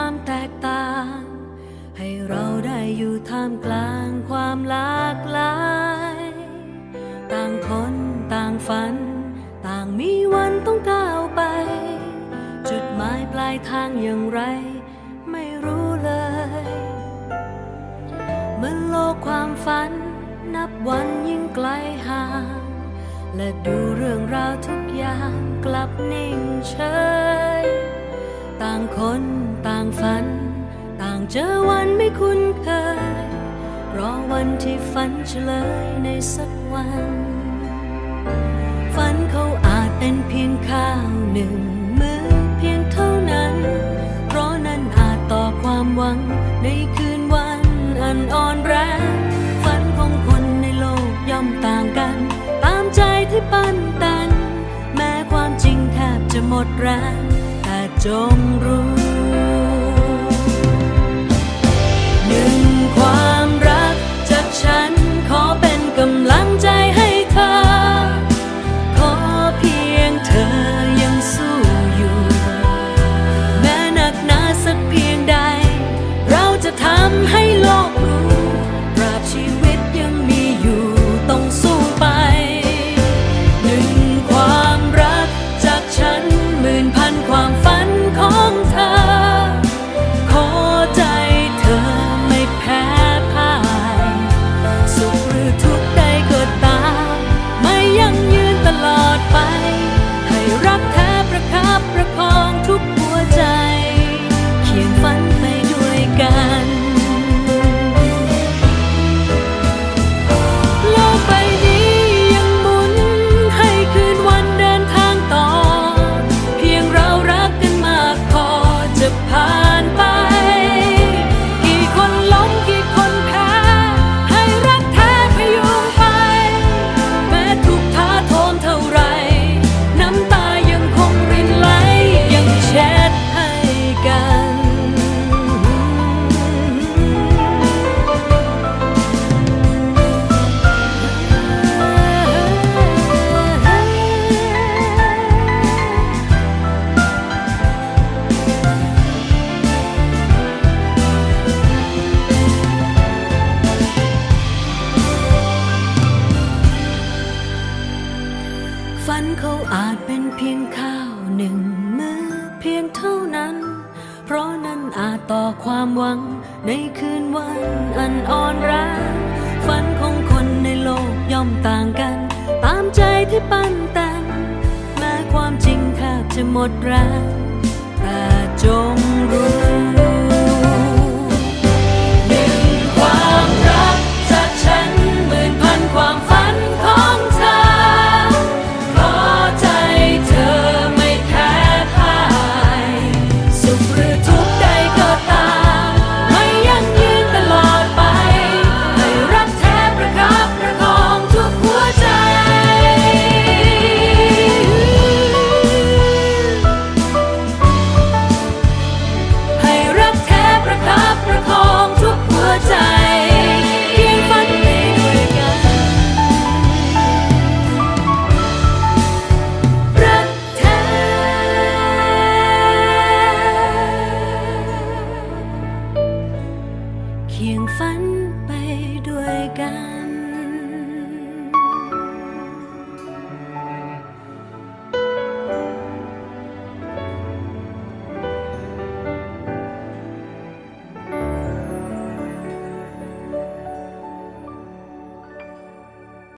ความแตกต่าง ให้เราได้อยู่ท่ามกลางความหลากหลาย ต่างคนต่างฝัน ต่างมีวันต้องก้าวไป จุดหมายปลายทางอย่างไร ไม่รู้เลยเมื่อโลกความฝัน นับวันยิ่งไกลห่างและดูเรื่องราวทุกอย่างกลับนิ่งเฉย ต่างคนต่างฝัน ต่างเจอวันไม่คุ้นเคย รอวันที่ฝันเฉลยในสักวัน ฝันเขาอาจเป็นเพียงข้าวหนึ่งมือเพียงเท่านั้น เพราะนั้นอาจต่อความหวังในคืนวันอันอ่อนแรงฝันของคนในโลกย่อมต่างกัน ตามใจที่ปั้นแต่งแม้ความจริงแทบจะหมดแรง จงรู้หนึ่งความรักจากฉันขอเป็นกำลังใจให้เธอ ขอเพียงเธอยังสู้อยู่ แม้หนักหนาสักเพียงใด เราจะทำให้ ผ่านไป เขาอาจเป็นเพียงข้าวหนึ่งมือเพียงเท่านั้น เพราะนั้นอาจต่อความหวังในคืนวันอันอ่อนแรงฝันของคนในโลกย่อมต่างกัน ตามใจที่ปั้นแต่งแม้ความจริงแทบจะหมดแรงแต่จง